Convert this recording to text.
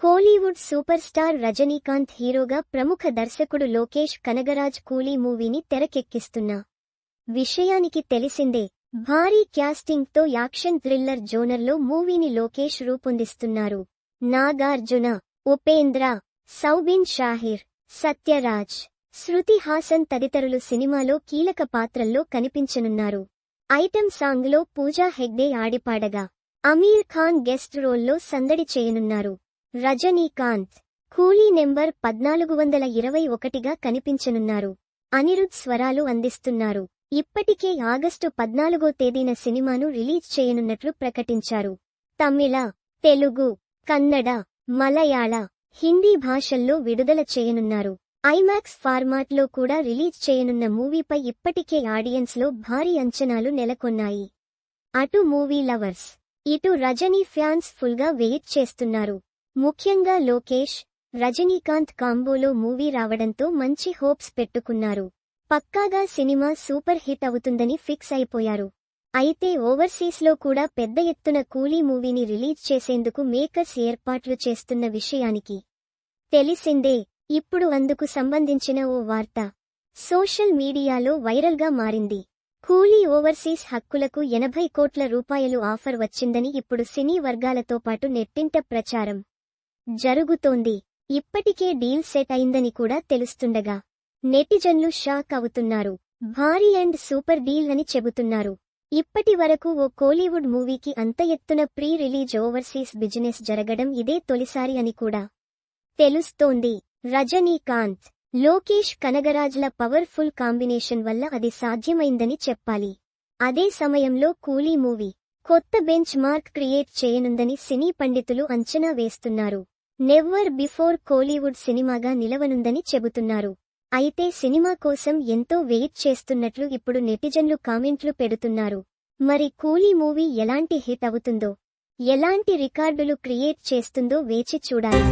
Kollywood super star Rajinikanth హీరోగా ప్రముఖ దర్శకుడు లోకేష్ కనగరాజ్ కూలీ మూవీని తెరకెక్కిస్తున్నా విషయానికి తెలిసిందే భారీ క్యాస్టింగ్తో యాక్షన్ థ్రిల్లర్ జోనర్లో మూవీని లోకేష్ రూపొందిస్తున్నారు. నాగార్జున ఉపేంద్ర సౌబిన్ షాహిర్ సత్యరాజ్ శృతి హాసన్ తదితరులు సినిమాలో కీలక పాత్రల్లో కనిపించనున్నారు. ఐటెం సాంగ్లో పూజా హెగ్డే ఆడిపాడగా అమీర్ ఖాన్ గెస్ట్ రోల్లో సందడి చేయనున్నారు. రజనీకాంత్ కూలీ నెంబర్ పద్నాలుగు వందల ఇరవై ఒకటిగా కనిపించనున్నారు. అనిరుద్ స్వరాలు అందిస్తున్నారు. ఇప్పటికే ఆగస్టు పద్నాలుగో తేదీన సినిమాను రిలీజ్ చేయనున్నట్లు ప్రకటించారు. తమిళ తెలుగు కన్నడ మలయాళ హిందీ భాషల్లో విడుదల చేయనున్నారు. ఐమాక్స్ ఫార్మాట్లో కూడా రిలీజ్ చేయనున్న మూవీపై ఇప్పటికే ఆడియన్స్లో భారీ అంచనాలు నెలకొన్నాయి. అటు మూవీ లవర్స్ ఇటు రజనీ ఫ్యాన్స్ ఫుల్గా వెయిట్ చేస్తున్నారు. ముఖ్యంగా లోకేష్ రజనీకాంత్ కాంబోలో మూవీ రావడంతో మంచి హోప్స్ పెట్టుకున్నారు. పక్కాగా సినిమా సూపర్ హిట్ అవుతుందని ఫిక్స్ అయిపోయారు. అయితే ఓవర్సీస్లో కూడా పెద్ద ఎత్తున కూలీ మూవీని రిలీజ్ చేసేందుకు మేకర్స్ ఏర్పాట్లు చేస్తున్న విషయానికి తెలిసిందే ఇప్పుడు అందుకు సంబంధించిన ఓ వార్త. సోషల్ మీడియాలో వైరల్గా మారింది. కూలీ ఓవర్సీస్ హక్కులకు ఎనభై కోట్ల రూపాయలు ఆఫర్ వచ్చిందని ఇప్పుడు సినీ వర్గాలతో పాటు నెట్టింట ప్రచారం. జరుగుతోంది. ఇప్పటికే డీల్ సెట్ అయిందని కూడా తెలుస్తుండగా నెటిజన్లు షాక్ అవుతున్నారు. భారీ అండ్ సూపర్ డీల్ అని చెబుతున్నారు. ఇప్పటి వరకు ఓ కోలీవుడ్ మూవీకి అంత ఎత్తున ప్రీ రిలీజ్ ఓవర్సీస్ బిజినెస్ జరగడం ఇదే తొలిసారి అని కూడా తెలుస్తోంది. రజనీకాంత్ లోకేష్ కనగరాజ్ల పవర్ఫుల్ కాంబినేషన్ వల్ల అది సాధ్యమైందని చెప్పాలి. అదే సమయంలో కూలీ మూవీ కొత్త బెంచ్ మార్క్ క్రియేట్ చేయనుందని సినీ పండితులు అంచనా వేస్తున్నారు. నెవ్వర్ బిఫోర్ కోలీవుడ్ సినిమాగా నిలవనుందని చెబుతున్నారు. అయితే సినిమా కోసం ఎంతో వెయిట్ చేస్తున్నట్లు ఇప్పుడు నెటిజన్లు కామెంట్లు పెడుతున్నారు. మరి కూలీ మూవీ ఎలాంటి హిట్ అవుతుందో ఎలాంటి రికార్డులు క్రియేట్ చేస్తుందో వేచి చూడాలి.